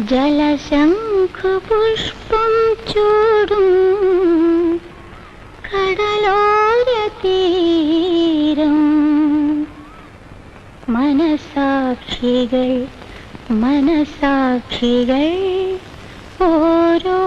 ജലശംഖുപുഷ്പം ചൂടും കടലോര തീരം മനസാക്ഷികൾ മനസാക്ഷികൾ ഓരോ